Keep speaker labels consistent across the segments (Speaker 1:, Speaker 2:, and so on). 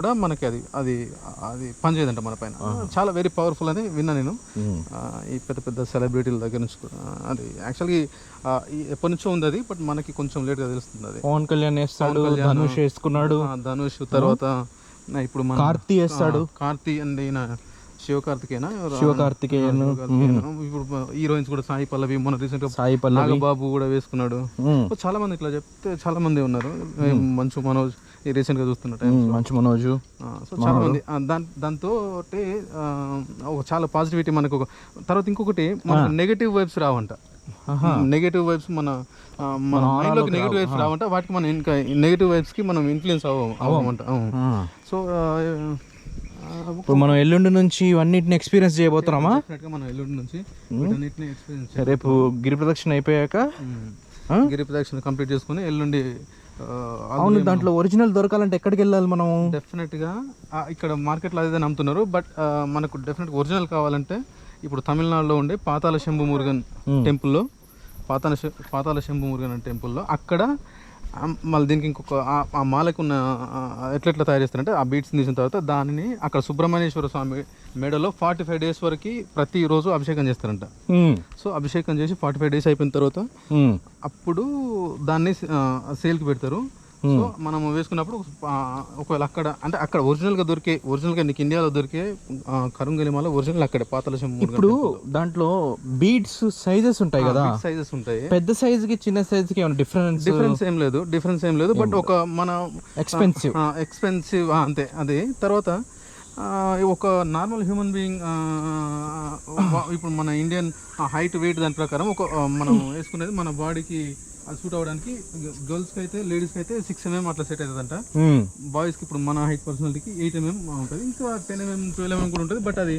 Speaker 1: కూడా మనకి అది అది అది పనిచేయదంట మన పైన. చాలా వెరీ పవర్ఫుల్ అని విన్నా నేను. ఈ పెద్ద పెద్ద సెలబ్రిటీల దగ్గర నుంచి కూడా. అది యాక్చువల్గా ఎప్పటి నుంచో ఉంది అది బట్ మనకి కొంచెం లేట్గా తెలుస్తుంది అది.
Speaker 2: పవన్ కళ్యాణ్ వేస్తాడు ధనుష్ వేసుకున్నాడు.
Speaker 1: ధనుష్ తర్వాత ఇప్పుడు మన
Speaker 2: కార్తీ వేస్తాడు.
Speaker 1: కార్తీ అండ్ ఈయన శివకార్తికేయన?
Speaker 2: శివకార్తికేయన్.
Speaker 1: ఇప్పుడు హీరోయిన్స్ కూడా సాయి పల్లవి మొన్న రీసెంట్గా
Speaker 2: సాయి పల్లవి.
Speaker 1: నాగబాబు కూడా వేసుకున్నాడు. చాలా మంది ఇట్లా చెప్తే చాలా మంది ఉన్నారు. మంచు మనోజ్. ఈ రీసెంట్గా చూస్తున్న టైం.
Speaker 2: మంచి మనోజు.
Speaker 1: సో చాలా మంది దాన్ దాంతో చాలా పాజిటివిటీ మనకు ఒక- తర్వాత ఇంకొకటి మనకు నెగటివ్ వైబ్స్ రావంట. నెగటివ్ వైబ్స్ మన మన మైండ్లోకి నెగటివ్ వైబ్స్ రావంట వాటికి మనం ఇంకా నెగటివ్ వైబ్స్కి మనం ఇన్ఫ్లుయెన్స్ అవ్వం అవ్వమంట. సో
Speaker 2: ఇప్పుడు మనం ఎల్లుండి నుంచి ఇవన్నిటిని ఎక్స్పీరియన్స్ చేయబోతున్నామా?
Speaker 1: మనం ఎల్లుండి నుంచి వీటన్నిటిని ఎక్స్పీరియన్స్
Speaker 2: రేపు గిరి ప్రదక్షిణ అయిపోయాక?
Speaker 1: గిరి ప్రదక్షిణ కంప్లీట్ చేసుకుని ఎల్లుండి
Speaker 2: అవును దాంట్లో ఒరిజినల్ దొరకాలంటే ఎక్కడికి వెళ్ళాలి మనం?
Speaker 1: డెఫినెట్గా ఆ, ఇక్కడ మార్కెట్లో అదే నమ్ముతున్నారు బట్ మనకు డెఫినెట్ ఒరిజినల్ కావాలంటే ఇప్పుడు తమిళనాడులో ఉండే పాతాల శంభు మురుగన్ టెంపుల్లో పాతాల పాతాల శంభు మురుగన్ అనే టెంపుల్లో అక్కడ మళ్ళీ దీనికి ఇంకొక ఆ- మాలకు ఉన్న ఎట్లెట్లా తయారు చేస్తారంటే ఆ బీట్స్ తీసిన తర్వాత దానిని అక్కడ సుబ్రహ్మణ్యేశ్వర స్వామి మెడలో ఫార్టీ ఫైవ్ డేస్ వరకు ప్రతిరోజు అభిషేకం చేస్తారంట. సో అభిషేకం చేసి ఫార్టీ ఫైవ్ డేస్ అయిపోయిన తర్వాత. అప్పుడు దాన్ని సేల్కి పెడతారు సో మనం వేసుకున్నప్పుడు ఒకవేళ అక్కడ అంటే అక్కడ ఒరిజినల్గా దొరికే ఒరిజినల్గా నీకు ఇండియాలో దొరికే కరుంగలిమాల ఒరిజినల్ అక్కడే పాతల
Speaker 2: ఇప్పుడు దాంట్లో బీడ్స్ సైజెస్ ఉంటాయి కదా?
Speaker 1: సైజెస్ ఉంటాయి.
Speaker 2: పెద్ద సైజ్కి చిన్న సైజ్కి ఏమైనా డిఫరెన్స్?
Speaker 1: డిఫరెన్స్ ఏం లేదు డిఫరెన్స్ ఏం లేదు బట్ ఒక మన
Speaker 2: ఎక్స్పెన్సివ్
Speaker 1: ఎక్స్పెన్సివ్ అంతే అది. తర్వాత ఒక నార్మల్ హ్యూమన్ బీయింగ్ ఇప్పుడు మన ఇండియన్ హైట్ వెయిట్ దాని ప్రకారం ఒక మనం వేసుకునేది మన బాడీకి సూట్ అవ్వడానికి గర్ల్స్కి అయితే లేడీస్కి అయితే సిక్స్ ఎంఎం అట్లా సెట్ అవుతుందంట బాయ్స్కి ఇప్పుడు మన హైట్ పర్సనాలిటీకి ఎయిట్ ఎంఎం ఉంటుంది ఇంకా టెన్ ఎంఎం ట్వెల్వ్ ఎంఎం కూడా ఉంటుంది బట్ అది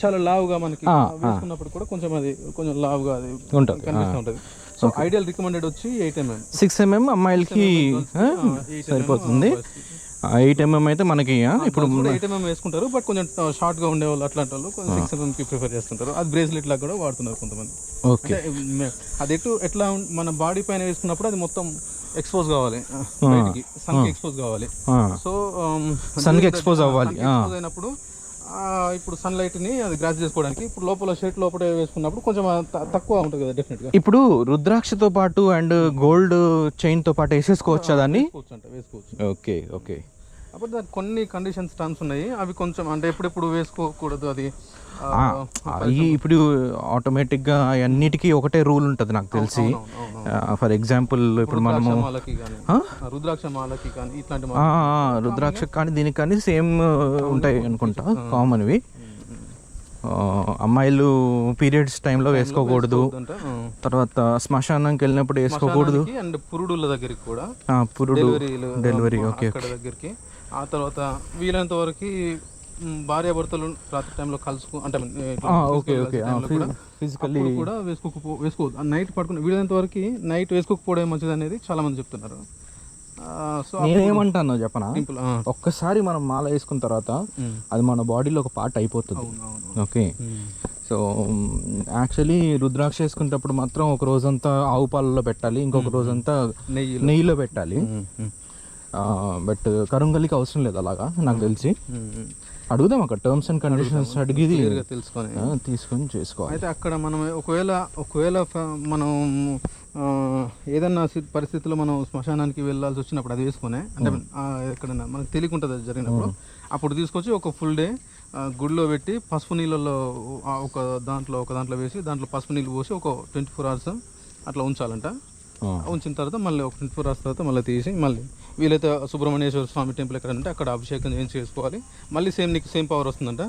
Speaker 1: చాలా లావుగా మనకి వేసుకున్నప్పుడు కూడా కొంచెం అది కొంచెం లావుగా అది
Speaker 2: ఉంటుంది.
Speaker 1: కనిపిస్తూ ఉంటుంది. సో ఐడియల్ రికమెండెడ్ వచ్చి ఎయిట్ ఎంఎం
Speaker 2: సిక్స్ ఎంఎం అమ్మాయిలకి సరిపోతుంది. ఎయిట్ ఎంఎం అయితే మనకి ఇప్పుడు
Speaker 1: ఎయిట్ ఎంఎం వేసుకుంటారు బట్ కొంచెం షార్ట్గా ఉండేవాళ్ళు అట్లాంటి వాళ్ళు కొంచెం సిక్స్ ఎంఎం కి ప్రిఫర్ చేస్తుంటారు. అది బ్రేస్లెట్ లాగా కూడా వాడుతున్నారు కొంతమంది.
Speaker 2: ఓకే.
Speaker 1: అది ఎటు ఎట్లా మన బాడీ పైన వేసుకున్నప్పుడు అది మొత్తం ఎక్స్పోజ్ కావాలి. సన్కి ఎక్స్పోజ్ కావాలి. సో
Speaker 2: కి expose అవ్వాలి.
Speaker 1: ఎక్స్పోజ్ అయినప్పుడు ఇప్పుడు సన్ లైట్ని అది గ్రాస్ చేసుకోవడానికి. ఇప్పుడు లోపల షర్ట్ లోపల వేసుకున్నప్పుడు కొంచెం తక్కువ ఉంటుంది కదా డెఫినెట్గా
Speaker 2: ఇప్పుడు రుద్రాక్షతో పాటు అండ్ గోల్డ్ చైన్తో పాటు వేసేసుకోవచ్చా దాన్ని?
Speaker 1: వేసుకోవచ్చు.
Speaker 2: Okay okay.
Speaker 1: అప్పుడు దానికి కొన్ని కండిషన్స్ టర్మ్స్ ఉన్నాయి. అవి కొంచెం అంటే ఎప్పుడెప్పుడు వేసుకోకూడదు అది.
Speaker 2: అవి ఇప్పుడు ఆటోమేటిక్గా అన్నిటికీ ఒకటే రూల్ ఉంటుంది నాకు తెలిసి. ఫర్ ఎగ్జాంపుల్ ఇప్పుడు మనము
Speaker 1: రుద్రాక్ష మాలకి కానీ రుద్రాక్ష కానీ ఇట్లాంటి
Speaker 2: ఆ, ఆ, రుద్రాక్ష కానీ దీనికి కానీ సేమ్ ఉంటాయి అనుకుంటా. కామన్వి అమ్మాయిలు పీరియడ్స్ టైంలో వేసుకోకూడదు. తర్వాత శ్మశానంకి వెళ్ళినప్పుడు వేసుకోకూడదు.
Speaker 1: అండ్ పురుడుల దగ్గరికి కూడా.
Speaker 2: పురుడు డెలివరీ ఓకే
Speaker 1: దగ్గరికి. ఆ తర్వాత వీలైనంత వరకు భార్యాభర్తలు రాత్రి టైంలో కలుసుకు అంటే
Speaker 2: ఓకే ఫిజికల్లీ
Speaker 1: కూడా. వేసుకోకపో వేసుకోవద్దు. నైట్ పడుకుని వీలైనంత వరకు నైట్ వేసుకోకపోవడం మంచిది అనేది చాలా మంది చెప్తున్నారు. సో
Speaker 2: నేనేమంటాను చెప్పనా? ఒక్కసారి మనం మాల వేసుకున్న తర్వాత అది మన బాడీలో ఒక పార్ట్ అయిపోతుంది. ఓకే. సో యాక్చువల్లీ రుద్రాక్ష వేసుకునేటప్పుడు మాత్రం ఒక రోజంతా ఆవు పాలలో పెట్టాలి ఇంకొక రోజంతా
Speaker 1: నెయ్యి
Speaker 2: నెయ్యిలో పెట్టాలి. బట్ కరుంగలికి అవసరం లేదు అలాగా నాకు తెలిసి. అడుగుదాం అక్కడ టర్మ్స్ అండ్ కండిషన్స్ అడిగి
Speaker 1: తెలుసుకొని.
Speaker 2: తీసుకొని చేసుకోవాలి.
Speaker 1: అయితే అక్కడ మనం ఒకవేళ ఒకవేళ మనం ఏదన్నా పరిస్థితుల్లో మనం శ్మశానానికి వెళ్ళాల్సి వచ్చినప్పుడు అది వేసుకొని అంటే ఆ, ఎక్కడైనా మనకు తెలియకుంటుంది అది జరిగినప్పుడు అప్పుడు తీసుకొచ్చి ఒక ఫుల్ డే గుడిలో పెట్టి పసుపు నీళ్ళలో ఆ, ఒక దాంట్లో ఒక దాంట్లో వేసి దాంట్లో పసుపు నీళ్ళు పోసి ఒక ట్వంటీ ఫోర్ అవర్స్ అట్లా ఉంచాలంట. ఉంచిన తర్వాత మళ్ళీ ఒక ట్వంటీ ఫోర్ అవర్స్ తర్వాత మళ్ళీ తీసి మళ్ళీ వీలైతే సుబ్రహ్మణ్యేశ్వర స్వామి టెంపుల్ ఎక్కడ ఉంటే అక్కడ అభిషేకం చేయించి చేసుకోవాలి. మళ్ళీ సేమ్ నీకు సేమ్ పవర్ వస్తుందంట.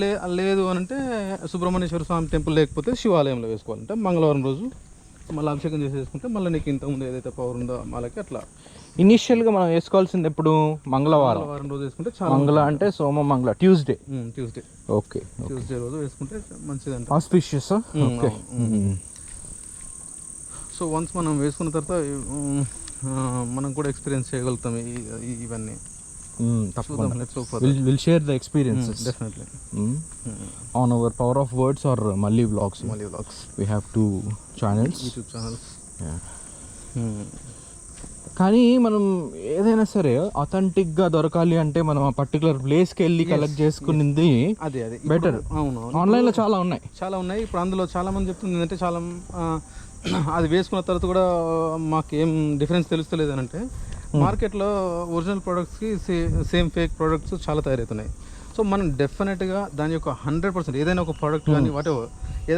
Speaker 1: లే లేదు అని అంటే సుబ్రహ్మణ్యేశ్వర స్వామి టెంపుల్ లేకపోతే శివాలయంలో వేసుకోవాలంటే. మంగళవారం రోజు మళ్ళీ అభిషేకం చేసి వేసుకుంటే మళ్ళీ నీకు ఇంత ముందు ఏదైతే పవర్ ఉందో వాళ్ళకి అట్లా.
Speaker 2: ఇనిషియల్గా మనం వేసుకోవాల్సింది ఎప్పుడు? మంగళవారం.
Speaker 1: మంగళవారం రోజు వేసుకుంటే చాలా
Speaker 2: మంగళ అంటే సోమ మంగళ ట్యూస్డే
Speaker 1: ట్యూస్డే
Speaker 2: ఓకే
Speaker 1: ట్యూస్డే రోజు వేసుకుంటే మంచిదంట.
Speaker 2: ఆస్పిషియస్ ఓకే
Speaker 1: సో వన్స్ మనం వేసుకున్న తర్వాత మనం కూడా ఎక్స్పీరియన్స్ చేయగలుగుతాం ఇవన్నీ.
Speaker 2: Will share the experiences
Speaker 1: definitely
Speaker 2: on our power of words or మళ్ళీ వ్లాగ్స్
Speaker 1: మళ్ళీ vlogs
Speaker 2: we have two channels
Speaker 1: YouTube channels
Speaker 2: కానీ మనం ఏదైనా సరే అథెంటిక్గా దొరకాలి అంటే మనం ఆ పర్టికులర్ ప్లేస్కి వెళ్ళి కలెక్ట్ చేసుకునింది
Speaker 1: అదే అదే. ఇప్పుడు- అవును.
Speaker 2: ఆన్లైన్లో చాలా ఉన్నాయి.
Speaker 1: చాలా ఉన్నాయి. ఇప్పుడు అందులో చాలా మంది చెప్తుంది ఏంటంటే చాలా అది వేసుకున్న తర్వాత కూడా మాకు ఏం డిఫరెన్స్ తెలుస్తలేదు అని అంటే మార్కెట్లో ఒరిజినల్ ప్రోడక్ట్స్కి సేమ్ ఫేక్ ప్రోడక్ట్స్ చాలా తయారవుతున్నాయి. సో మనం డెఫినెట్గా దాని యొక్క హండ్రెడ్ పర్సెంట్ ఏదైనా ఒక ప్రోడక్ట్ కానీ వాట్ ఎవర్